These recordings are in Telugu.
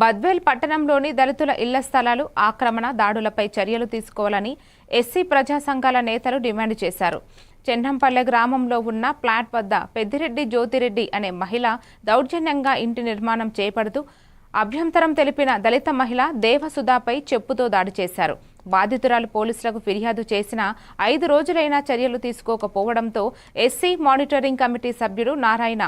బద్వేల్ పట్టణంలోని దళితుల ఇళ్ళ స్థలాలు ఆక్రమణ దాడులపై చర్యలు తీసుకోవాలని ఎస్సీ ప్రజా సంఘాల నేతలు డిమాండ్ చేశారు. చెన్నంపల్లె గ్రామంలో ఉన్న ప్లాట్ వద్ద పెద్దిరెడ్డి జ్యోతిరెడ్డి అనే మహిళ దౌర్జన్యంగా ఇంటి నిర్మాణం చేపడుతూ అభ్యంతరం తెలిపిన దళిత మహిళ దేవసుధాపై చెప్పుతో దాడి చేశారు. బాధితురాలు పోలీసులకు ఫిర్యాదు చేసిన ఐదు రోజులైనా చర్యలు తీసుకోకపోవడంతో ఎస్సీ మానిటరింగ్ కమిటీ సభ్యుడు నారాయణ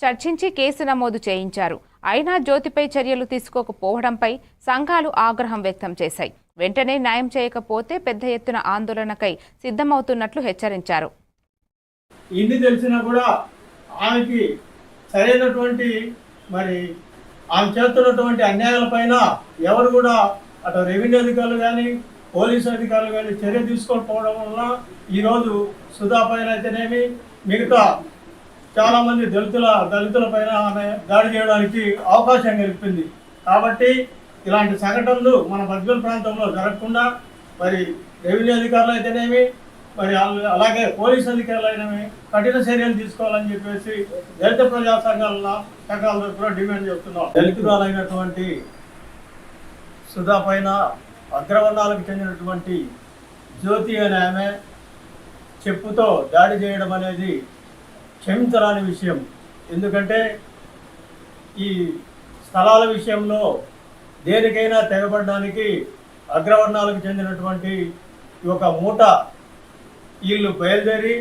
చర్చించి కేసు నమోదు చేయించారు. అయినా జ్యోతిపై చర్యలు తీసుకోకపోవడంపై సంఘాలు ఆగ్రహం వ్యక్తం చేశాయి. వెంటనే న్యాయం చేయకపోతే పెద్ద ఎత్తున ఆందోళనకై సిద్ధమవుతున్నట్లు హెచ్చరించారు. ఇన్ని తెలిసినా కూడా ఆమెకి సరైనటువంటి మరి ఆమె చేస్తున్నటువంటి అన్యాయాలపైన ఎవరు కూడా అటు రెవెన్యూ అధికారులు కానీ పోలీసు అధికారులు కానీ చర్య తీసుకోకపోవడం వల్ల ఈరోజు సుధా పైన అయితేనేమి మిగతా చాలామంది దళితుల దళితుల పైన ఆమె దాడి చేయడానికి అవకాశం కల్పింది. కాబట్టి ఇలాంటి సంఘటనలు మన బద్వేల్ ప్రాంతంలో జరగకుండా మరి రెవెన్యూ అధికారులు అయితేనేమి మరి అలాగే పోలీస్ అధికారులు అయినవి కఠిన చర్యలు తీసుకోవాలని చెప్పేసి దళిత ప్రజా సంఘాల సంఘాల తరఫున డిమాండ్ చేస్తున్నాం. దళితురాలైనటువంటి సుధా పైన అగ్రవర్ణాలకు చెందినటువంటి జ్యోతి అనే ఆమె చెప్పుతో దాడి చేయడం అనేది క్షమించరాని విషయం. ఎందుకంటే ఈ స్థలాల విషయంలో దేనికైనా తెగబడడానికి అగ్రవర్ణాలకు చెందినటువంటి ఈ ఒక మూట వీళ్ళు బయలుదేరి